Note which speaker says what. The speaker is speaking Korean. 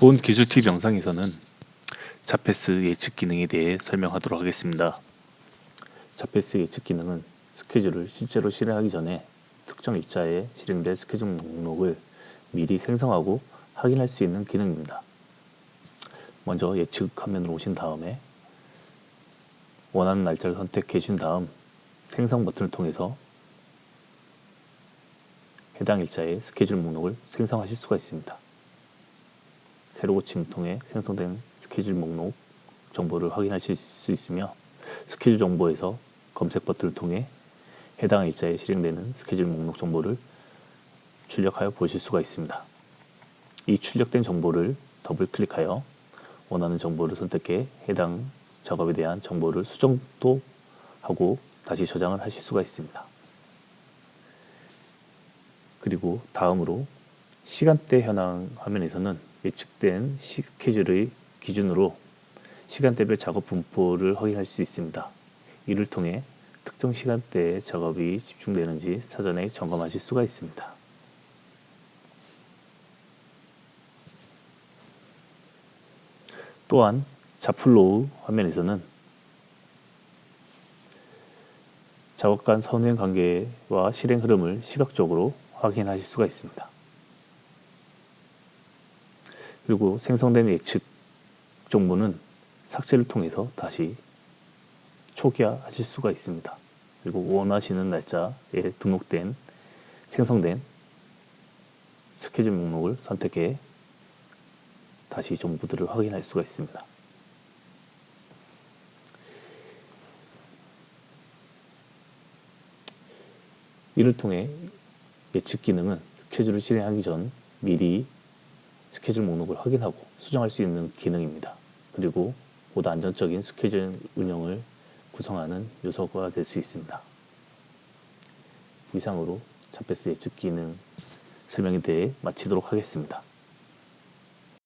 Speaker 1: 본 기술 팁 영상에서는 자패스 예측 기능에 대해 설명하도록 하겠습니다. 자패스 예측 기능은 스케줄을 실제로 실행하기 전에 특정 일자에 실행될 스케줄 목록을 미리 생성하고 확인할 수 있는 기능입니다. 먼저 예측 화면으로 오신 다음에 원하는 날짜를 선택해 준 다음 생성 버튼을 통해서 해당 일자의 스케줄 목록을 생성하실 수가 있습니다. 새로 고침을 통해 생성된 스케줄 목록 정보를 확인하실 수 있으며 스케줄 정보에서 검색 버튼을 통해 해당 일자에 실행되는 스케줄 목록 정보를 출력하여 보실 수가 있습니다. 이 출력된 정보를 더블 클릭하여 원하는 정보를 선택해 해당 작업에 대한 정보를 수정도 하고 다시 저장을 하실 수가 있습니다. 그리고 다음으로 시간대 현황 화면에서는 예측된 스케줄의 기준으로 시간대별 작업 분포를 확인할 수 있습니다. 이를 통해 특정 시간대에 작업이 집중되는지 사전에 점검하실 수가 있습니다. 또한 자플로우 화면에서는 작업 간 선행 관계와 실행 흐름을 시각적으로 확인하실 수가 있습니다. 그리고 생성된 예측 정보는 삭제를 통해서 다시 초기화하실 수가 있습니다. 그리고 원하시는 날짜에 등록된 생성된 스케줄 목록을 선택해 다시 정보들을 확인할 수가 있습니다. 이를 통해 예측 기능은 스케줄을 실행하기 전 미리 스케줄 목록을 확인하고 수정할 수 있는 기능입니다. 그리고 보다 안전적인 스케줄 운영을 구성하는 요소가 될 수 있습니다. 이상으로 자패스 예측 기능 설명에 대해 마치도록 하겠습니다.